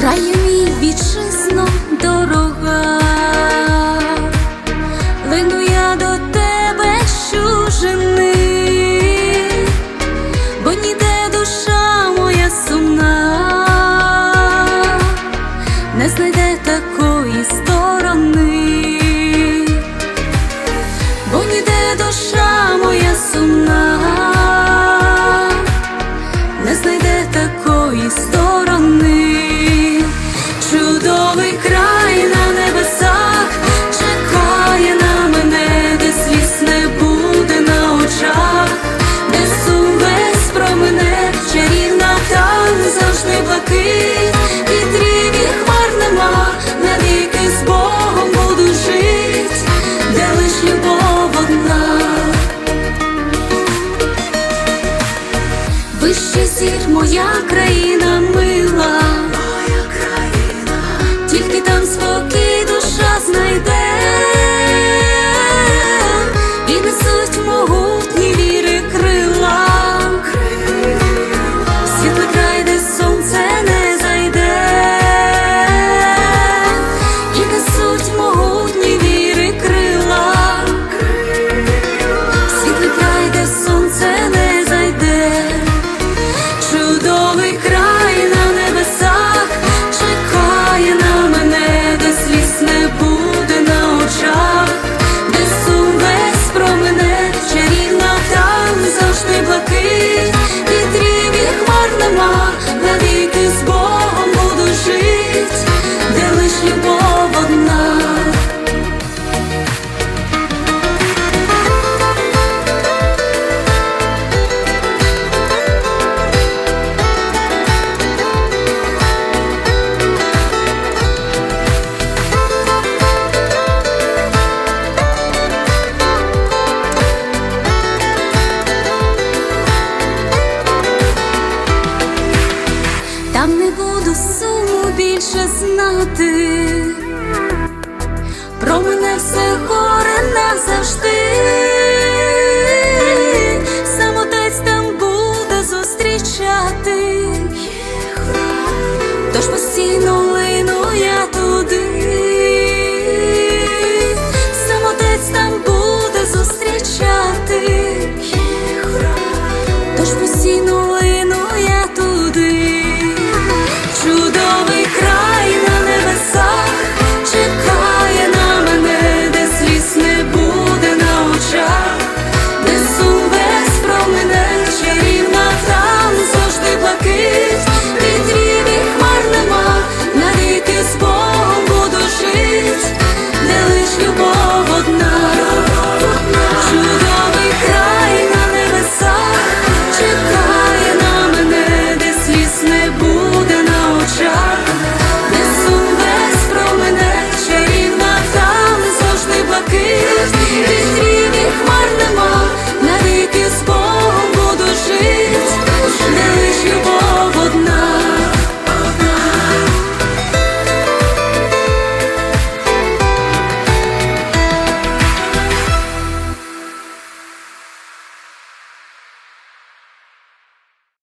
Край мій вітчизно дорога, лину я до тебе чужини, бо ніде душа моя сумна, не знайде. Моя країна любов одна більше знати, про мене все горе назавжди, самотець там буде зустрічати, тож постійно лину я туди, самотець там буде зустрічати, тож постійно лину